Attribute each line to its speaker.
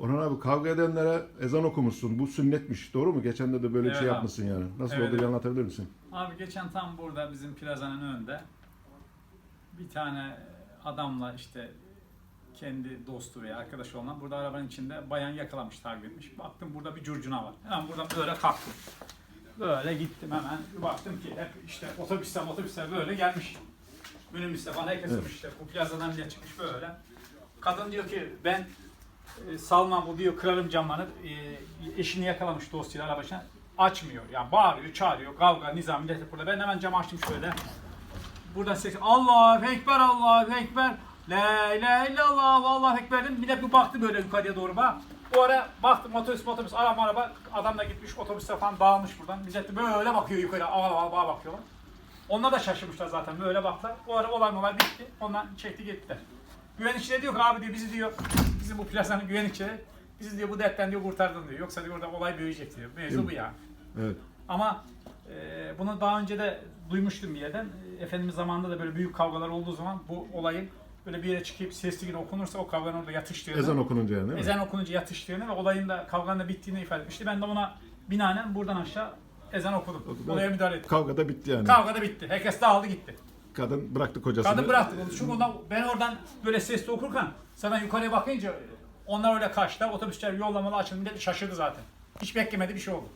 Speaker 1: Orhan abi kavga edenlere ezan okumuşsun. Bu sünnetmiş. Doğru mu? Geçen de de böyle bir
Speaker 2: Evet
Speaker 1: şey
Speaker 2: abi.
Speaker 1: yapmışsın yani. Nasıl
Speaker 2: Evet,
Speaker 1: oldu bir
Speaker 2: evet.
Speaker 1: anlatabilir misin?
Speaker 2: Abi geçen tam burada bizim plazanın önünde bir tane adamla işte kendi dostu veya arkadaşı olan burada arabanın içinde bayan yakalamış takip etmiş. Baktım burada bir curcuna var. Hemen buradan böyle kalktım. Böyle gittim hemen. Bir baktım ki hep işte otobüsler otobüsler böyle gelmiş. Minibüsler falan herkes
Speaker 1: Evet.
Speaker 2: işte bu plazadan bile çıkmış böyle. Kadın diyor ki ben e, salmam bu diyor kırarım camlarını. E, eşini yakalamış dosyayla arabasına. Açmıyor. Yani bağırıyor, çağırıyor. Kavga, nizam, millet burada. Ben hemen camı açtım şöyle. Buradan ses Allahu Ekber, Allahu Ekber. La ilahe illallah, Allahu Ekber dedim. Millet bir baktı böyle yukarıya doğru bak. O ara baktım otobüs otobüs araba araba adam da gitmiş otobüsler falan dağılmış buradan. Millet de böyle bakıyor yukarı aval aval bakıyorlar. Onlar da şaşırmışlar zaten böyle baktılar. O ara olay olay bitti. Ondan çekti gittiler. Güvenlikçi de diyor ki abi diyor bizi diyor bizim bu plazanın güvenlikçileri bizi diyor bu dertten diyor kurtardın diyor. Yoksa diyor orada olay büyüyecek diyor. Mevzu bu yani.
Speaker 1: Evet.
Speaker 2: Ama e, bunu daha önce de duymuştum bir yerden. E, Efendimiz zamanında da böyle büyük kavgalar olduğu zaman bu olayın böyle bir yere çıkıp sesli gün okunursa o kavganın orada yatıştığını,
Speaker 1: Ezan okununca yani değil mi?
Speaker 2: ezan okununca yatıştığını ve olayın da kavganın da bittiğini ifade etmişti. Ben de ona binaen buradan aşağı ezan okudum.
Speaker 1: Okudun.
Speaker 2: Olaya müdahale ettim.
Speaker 1: Kavga da bitti yani.
Speaker 2: Kavga da bitti. Herkes dağıldı gitti.
Speaker 1: Kadın bıraktı kocasını.
Speaker 2: Kadın bıraktı bunu. Çünkü ondan, ben oradan böyle sesli okurken sana yukarıya bakınca onlar öyle kaçtı. Otobüsler yollamalı açıldı. Millet şaşırdı zaten. Hiç beklemedi bir şey oldu.